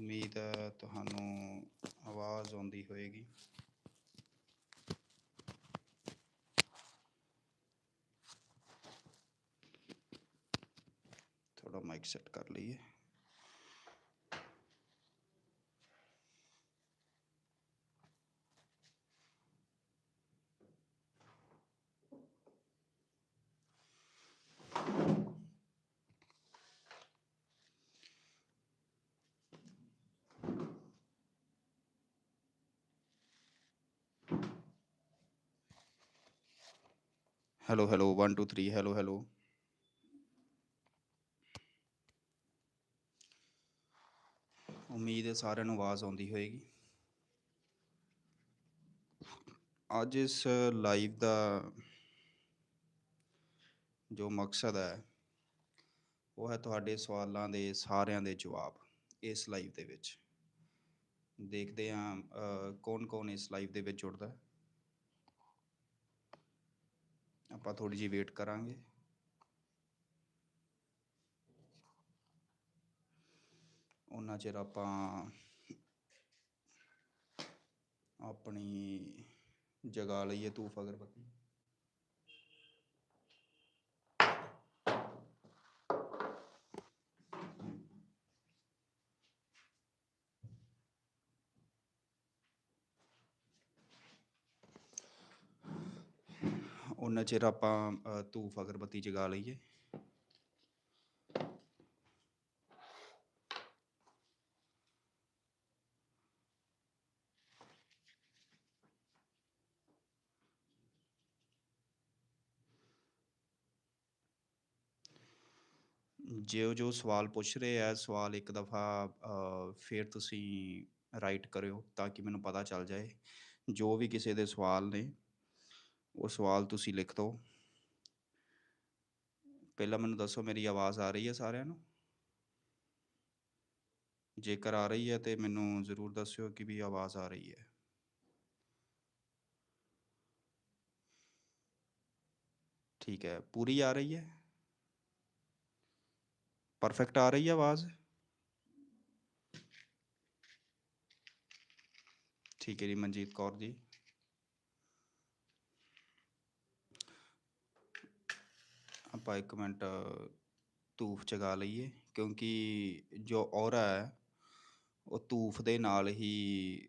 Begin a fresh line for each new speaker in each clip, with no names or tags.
ਉਮੀਦ ਹੈ ਤੁਹਾਨੂੰ ਆਵਾਜ਼ ਆਉਂਦੀ ਹੋਏਗੀ। ਥੋੜਾ ਮਾਈਕ ਸੈੱਟ ਕਰ ਲਈਏ। ਹੈਲੋ ਹੈਲੋ 1 2 3 ਹੈਲੋ ਹੈਲੋ ਉਮੀਦ ਹੈ ਸਾਰਿਆਂ ਨੂੰ ਆਵਾਜ਼ ਆਉਂਦੀ ਹੋਏਗੀ। ਅੱਜ ਇਸ ਲਾਈਵ ਦਾ ਜੋ ਮਕਸਦ ਹੈ, ਉਹ ਹੈ ਤੁਹਾਡੇ ਸਵਾਲਾਂ ਦੇ ਸਾਰਿਆਂ ਦੇ ਜਵਾਬ ਇਸ ਲਾਈਵ ਦੇ ਵਿੱਚ। ਦੇਖਦੇ ਹਾਂ ਕੌਣ ਕੌਣ ਇਸ ਲਾਈਵ ਦੇ ਵਿੱਚ ਜੁੜਦਾ ਹੈ। ਆਪਾਂ ਥੋੜੀ ਜਿਹੀ ਵੇਟ ਕਰਾਂਗੇ। ਉਹਨਾਂ ਚਿਰ ਆਪਾਂ ਆਪਣੀ ਜਗਾ ਲਈਏ ਧੂਫ ਅਗਰਬੱਤੀ ਉਹਨਾਂ ਚਿਰ ਆਪਾਂ ਅ, ਧੂਫ ਅਗਰਬੱਤੀ ਜਗਾ ਲਈਏ। ਜਿਉ ਜੋ ਸਵਾਲ ਪੁੱਛ ਰਹੇ ਆ ਸਵਾਲ ਇੱਕ ਦਫਾ ਫੇਰ ਤੁਸੀਂ ਰਾਈਟ ਕਰਿਓ ਤਾਂ ਕਿ ਮੈਨੂੰ ਪਤਾ ਚੱਲ ਜਾਏ। ਜੋ ਵੀ ਕਿਸੇ ਦੇ ਸਵਾਲ ਨੇ ਉਹ ਸਵਾਲ ਤੁਸੀਂ ਲਿਖ ਦਿਓ। ਪਹਿਲਾਂ ਮੈਨੂੰ ਦੱਸੋ ਮੇਰੀ ਆਵਾਜ਼ ਆ ਰਹੀ ਹੈ ਸਾਰਿਆਂ ਨੂੰ? ਜੇਕਰ ਆ ਰਹੀ ਹੈ ਤੇ ਮੈਨੂੰ ਜ਼ਰੂਰ ਦੱਸਿਓ ਕਿ ਵੀ ਆਵਾਜ਼ ਆ ਰਹੀ ਹੈ। ਠੀਕ ਹੈ, ਪੂਰੀ ਆ ਰਹੀ ਹੈ? ਪਰਫੈਕਟ ਆ ਰਹੀ ਹੈ ਆਵਾਜ਼? ਠੀਕ ਹੈ ਜੀ, ਮਨਜੀਤ ਕੌਰ ਜੀ। ਆਪਾਂ ਇੱਕ ਮਿੰਟ ਧੂਫ ਚਗਾ ਲਈਏ, ਕਿਉਂਕਿ ਜੋ ਔਰਾ ਹੈ, ਉਹ ਧੂਫ ਦੇ ਨਾਲ ਹੀ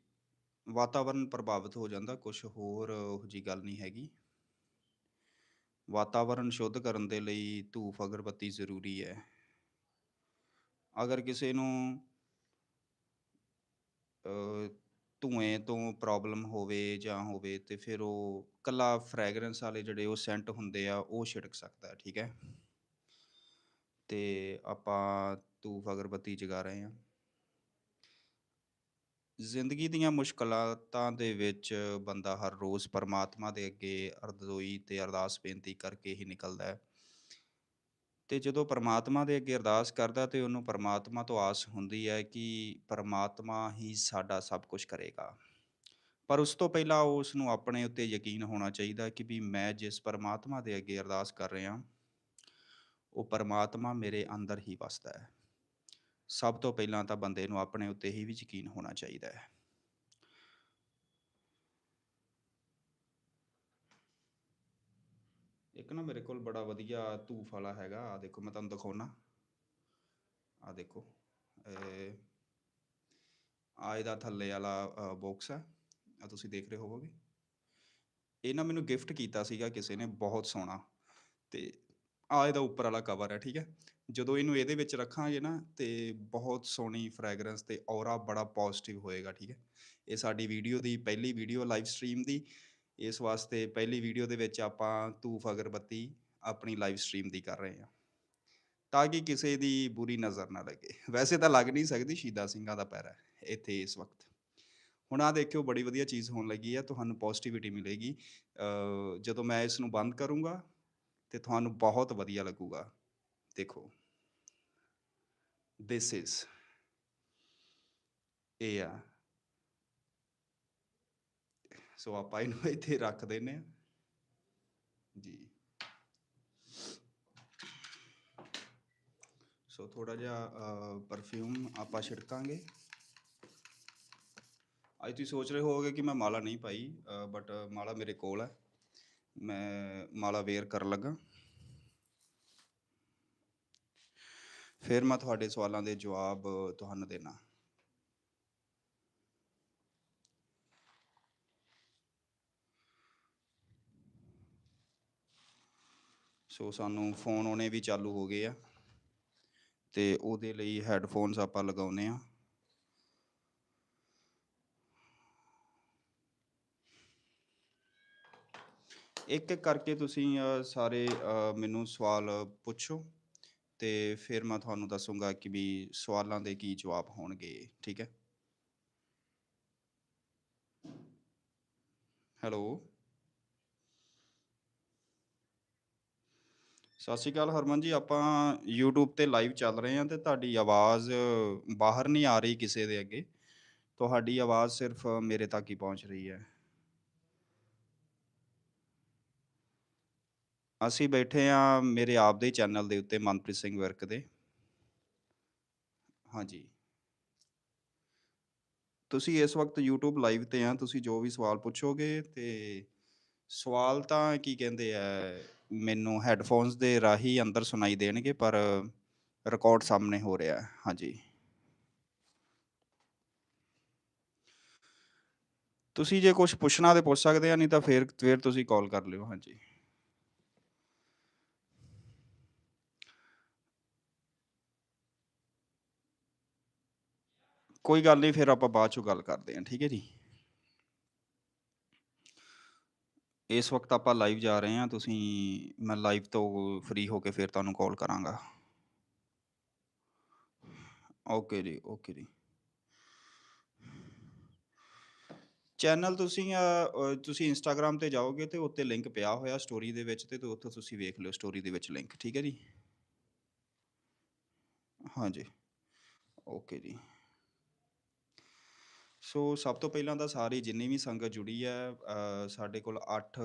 ਵਾਤਾਵਰਨ ਪ੍ਰਭਾਵਿਤ ਹੋ ਜਾਂਦਾ ਕੁਝ ਹੋਰ ਉਹ ਜੀ ਗੱਲ ਨਹੀਂ ਹੈਗੀ। ਵਾਤਾਵਰਨ ਸ਼ੁੱਧ ਕਰਨ ਦੇ ਲਈ ਧੂਫ ਅਗਰਬੱਤੀ ਜ਼ਰੂਰੀ ਹੈ। ਅਗਰ ਕਿਸੇ ਨੂੰ ਧੂਏ ਤੋਂ ਪ੍ਰੋਬਲਮ ਹੋਵੇ ਜਾਂ ਹੋਵੇ ਤੇ ਫਿਰ ਉਹ ਕੱਲਾ ਫ੍ਰੈਗਰੈਂਸ ਵਾਲੇ ਜਿਹੜੇ ਉਹ ਸੈਂਟ ਹੁੰਦੇ ਆ, ਉਹ ਛਿੜਕ ਸਕਦਾ ਠੀਕ ਹੈ? ਤੇ ਆਪਾਂ ਧੂਫ ਅਗਰਬੱਤੀ ਜਗਾ ਰਹੇ ਹਾਂ। ਜ਼ਿੰਦਗੀ ਦੀਆਂ ਮੁਸ਼ਕਲਾਤਾਂ ਦੇ ਵਿੱਚ ਬੰਦਾ ਹਰ ਰੋਜ਼ ਪਰਮਾਤਮਾ ਦੇ ਅੱਗੇ ਅਰਜ਼ੋਈ ਤੇ ਅਰਦਾਸ ਬੇਨਤੀ ਕਰਕੇ ਹੀ ਨਿਕਲਦਾ ਹੈ। ਤੇ ਜਦੋਂ ਪਰਮਾਤਮਾ ਦੇ ਅੱਗੇ ਅਰਦਾਸ ਕਰਦਾ ਤੇ ਉਹਨੂੰ ਪਰਮਾਤਮਾ ਤੋਂ ਆਸ ਹੁੰਦੀ ਹੈ ਕਿ ਪਰਮਾਤਮਾ ਹੀ ਸਾਡਾ ਸਭ ਕੁਝ ਕਰੇਗਾ। ਪਰ ਉਸ ਤੋਂ ਪਹਿਲਾਂ ਉਸ ਨੂੰ ਆਪਣੇ ਉੱਤੇ ਯਕੀਨ ਹੋਣਾ ਚਾਹੀਦਾ ਕਿ ਵੀ ਮੈਂ ਜਿਸ ਪਰਮਾਤਮਾ ਦੇ ਅੱਗੇ ਅਰਦਾਸ ਕਰ ਰਿਹਾ, ਉਹ ਪਰਮਾਤਮਾ ਮੇਰੇ ਅੰਦਰ ਹੀ ਵਸਦਾ ਹੈ। ਸਭ ਤੋਂ ਪਹਿਲਾਂ ਤਾਂ ਬੰਦੇ ਨੂੰ ਆਪਣੇ ਉੱਤੇ ਹੀ ਵੀ ਯਕੀਨ ਹੋਣਾ ਚਾਹੀਦਾ ਹੈ। ਇੱਕ ਨਾ ਮੇਰੇ ਕੋਲ ਬੜਾ ਵਧੀਆ ਧੂਫ ਵਾਲਾ ਹੈਗਾ ਆ ਦੇਖੋ ਮੈਂ ਤੁਹਾਨੂੰ ਦਿਖਾਉਣਾ ਆ ਦੇਖੋ, ਇਹ ਆ ਇਹਦਾ ਥੱਲੇ ਵਾਲਾ ਬਾਕਸ ਹੈ ਆ ਤੁਸੀਂ ਦੇਖ ਰਹੇ ਹੋਵੋਗੇ। ਇਹ ਨਾ ਮੈਨੂੰ ਗਿਫਟ ਕੀਤਾ ਸੀਗਾ ਕਿਸੇ ਨੇ, ਬਹੁਤ ਸੋਹਣਾ। ਤੇ ਆ ਇਹਦਾ ਉੱਪਰ ਵਾਲਾ ਕਵਰ ਹੈ, ਠੀਕ ਹੈ। ਜਦੋਂ ਇਹਨੂੰ ਇਹਦੇ ਵਿੱਚ ਰੱਖਾਂਗੇ ਨਾ, ਤੇ ਬਹੁਤ ਸੋਹਣੀ ਫ੍ਰੈਗਰੈਂਸ ਤੇ ਔਰਾ ਬੜਾ ਪੋਜ਼ਿਟਿਵ ਹੋਏਗਾ, ਠੀਕ ਹੈ। ਇਹ ਸਾਡੀ ਵੀਡੀਓ ਦੀ, ਪਹਿਲੀ ਵੀਡੀਓ ਲਾਈਵ ਸਟ੍ਰੀਮ ਦੀ ਇਸ ਵਾਸਤੇ ਪਹਿਲੀ ਵੀਡੀਓ ਦੇ ਵਿੱਚ ਆਪਾਂ ਧੂਫ ਅਗਰਬੱਤੀ ਆਪਣੀ ਲਾਈਵ ਸਟ੍ਰੀਮ ਦੀ ਕਰ ਰਹੇ ਹਾਂ। ਤਾਂ ਕਿ ਕਿਸੇ ਦੀ ਬੁਰੀ ਨਜ਼ਰ ਨਾ ਲੱਗੇ। ਵੈਸੇ ਤਾਂ ਲੱਗ ਨਹੀਂ ਸਕਦੀ ਸ਼ੀਦਾ ਸਿੰਘਾਂ ਦਾ ਪੈਰ ਹੈ ਇੱਥੇ ਇਸ ਵਕਤ। ਹੁਣ ਆ ਦੇਖਿਓ, ਬੜੀ ਵਧੀਆ ਚੀਜ਼ ਹੋਣ ਲੱਗੀ ਹੈ ਤੁਹਾਨੂੰ ਪੋਜ਼ਿਟਿਵਿਟੀ ਮਿਲੇਗੀ। ਜਦੋਂ ਮੈਂ ਇਸ ਨੂੰ ਬੰਦ ਕਰੂੰਗਾ, ਤੇ ਤੁਹਾਨੂੰ ਬਹੁਤ ਵਧੀਆ ਲੱਗੂਗਾ। ਦੇਖੋ। This is ਇਹ ਆ ਸੋ ਆਪਾਂ ਇਹਨੂੰ ਇੱਥੇ ਰੱਖ ਦਿੰਨੇ ਆ ਜੀ। ਸੋ ਥੋੜਾ ਜਿਹਾ ਪਰਫਿਊਮ ਆਪਾਂ ਛਿੜਕਾਂਗੇ। ਅੱਜ ਤੁਸੀਂ ਸੋਚ ਰਹੇ ਹੋਵੋਗੇ ਕਿ ਮੈਂ ਮਾਲਾ ਨਹੀਂ ਪਾਈ ਬਟ ਮਾਲਾ ਮੇਰੇ ਕੋਲ ਹੈ। ਮੈਂ ਮਾਲਾ ਵੇਅਰ ਕਰਨ ਲੱਗਾ। ਫਿਰ ਮੈਂ ਤੁਹਾਡੇ ਸਵਾਲਾਂ ਦੇ ਜਵਾਬ ਤੁਹਾਨੂੰ ਦੇਣਾ। ਸੋ ਸਾਨੂੰ ਫੋਨ ਆਉਣੇ ਵੀ ਚਾਲੂ ਹੋ ਗਏ ਆ। ਤੇ ਉਹਦੇ ਲਈ ਹੈੱਡਫੋਨਸ ਆਪਾਂ ਲਗਾਉਨੇ ਆ ਇੱਕ ਇੱਕ ਕਰਕੇ ਤੁਸੀਂ ਸਾਰੇ ਮੈਨੂੰ ਸਵਾਲ ਪੁੱਛੋ। ਤੇ ਫਿਰ ਮੈਂ ਤੁਹਾਨੂੰ ਦੱਸੂੰਗਾ ਕਿ ਵੀ ਸਵਾਲਾਂ ਦੇ ਕੀ ਜਵਾਬ ਹੋਣਗੇ, ਠੀਕ ਹੈ? ਹੈਲੋ? ਸਤਿ ਸ਼੍ਰੀ ਅਕਾਲ ਹਰਮਨ ਜੀ, ਆਪਾਂ YouTube ਤੇ ਲਾਈਵ ਚੱਲ ਰਹੇ ਹਾਂ ਤੇ ਤੁਹਾਡੀ ਆਵਾਜ਼ ਬਾਹਰ ਨਹੀਂ ਆ ਰਹੀ ਕਿਸੇ ਦੇ ਅੱਗੇ। ਤੁਹਾਡੀ ਆਵਾਜ਼ ਸਿਰਫ ਮੇਰੇ ਤੱਕ ਹੀ ਪਹੁੰਚ ਰਹੀ ਹੈ। ਅਸੀਂ ਬੈਠੇ ਆ ਮੇਰੇ ਆਪ ਦੇ ਚੈਨਲ ਦੇ ਉੱਤੇ ਮਨਪ੍ਰੀਤ ਸਿੰਘ ਵਰਕ ਦੇ। ਹਾਂਜੀ। ਤੁਸੀਂ ਇਸ ਵਕਤ YouTube ਲਾਈਵ ਤੇ ਆ ਤੁਸੀਂ ਜੋ ਵੀ ਸਵਾਲ ਪੁੱਛੋਗੇ ਤੇ ਸਵਾਲ ਤਾਂ ਕੀ ਕਹਿੰਦੇ ਆ ਮੈਨੂੰ ਹੈੱਡਫੋਨਸ ਦੇ ਰਾਹੀਂ ਅੰਦਰ ਸੁਣਾਈ ਦੇਣਗੇ, ਪਰ ਰਿਕਾਰਡ ਸਾਹਮਣੇ ਹੋ ਰਿਹਾ ਹੈ। ਹਾਂਜੀ। ਤੁਸੀਂ ਜੇ ਕੁਝ ਪੁੱਛਣਾ ਤੇ ਪੁੱਛ ਸਕਦੇ ਆ, ਨਹੀਂ ਤਾਂ ਫਿਰ ਫਿਰ ਤੁਸੀਂ ਕਾਲ ਕਰ ਲਿਓ। ਹਾਂਜੀ। ਕੋਈ ਗੱਲ ਨਹੀਂ, ਫਿਰ ਆਪਾਂ ਬਾਅਦ ਚੋਂ ਗੱਲ ਕਰਦੇ ਹਾਂ। ਠੀਕ ਹੈ ਜੀ? ਇਸ ਵਕਤ ਆਪਾਂ ਲਾਈਵ ਜਾ ਰਹੇ ਹਾਂ, ਤੁਸੀਂ ਮੈਂ ਲਾਈਵ ਤੋਂ ਫ੍ਰੀ ਹੋ ਕੇ ਫਿਰ ਤੁਹਾਨੂੰ ਕਾਲ ਕਰਾਂਗਾ। ਓਕੇ ਜੀ ਓਕੇ ਜੀ। ਚੈਨਲ ਤੁਸੀਂ ਤੁਸੀਂ ਇੰਸਟਾਗ੍ਰam ਤੇ ਜਾਓਗੇ ਤੇ ਉੱਤੇ ਲਿੰਕ ਪਿਆ ਹੋਇਆ ਸਟੋਰੀ ਦੇ ਵਿੱਚ ਤੇ ਤੇ ਉੱਥੋਂ ਤੁਸੀਂ ਵੇਖ ਲਿਓ ਸਟੋਰੀ ਦੇ ਵਿੱਚ ਲਿੰਕ ਠੀਕ ਹੈ ਜੀ? ਹਾਂਜੀ। ਓਕੇ ਜੀ। ਸੋ ਸਭ ਤੋਂ ਪਹਿਲਾਂ ਤਾਂ ਸਾਰੀ ਜਿੰਨੀ ਵੀ ਸੰਗਤ ਜੁੜੀ ਹੈ ਸਾਡੇ ਕੋਲ ਅੱਠ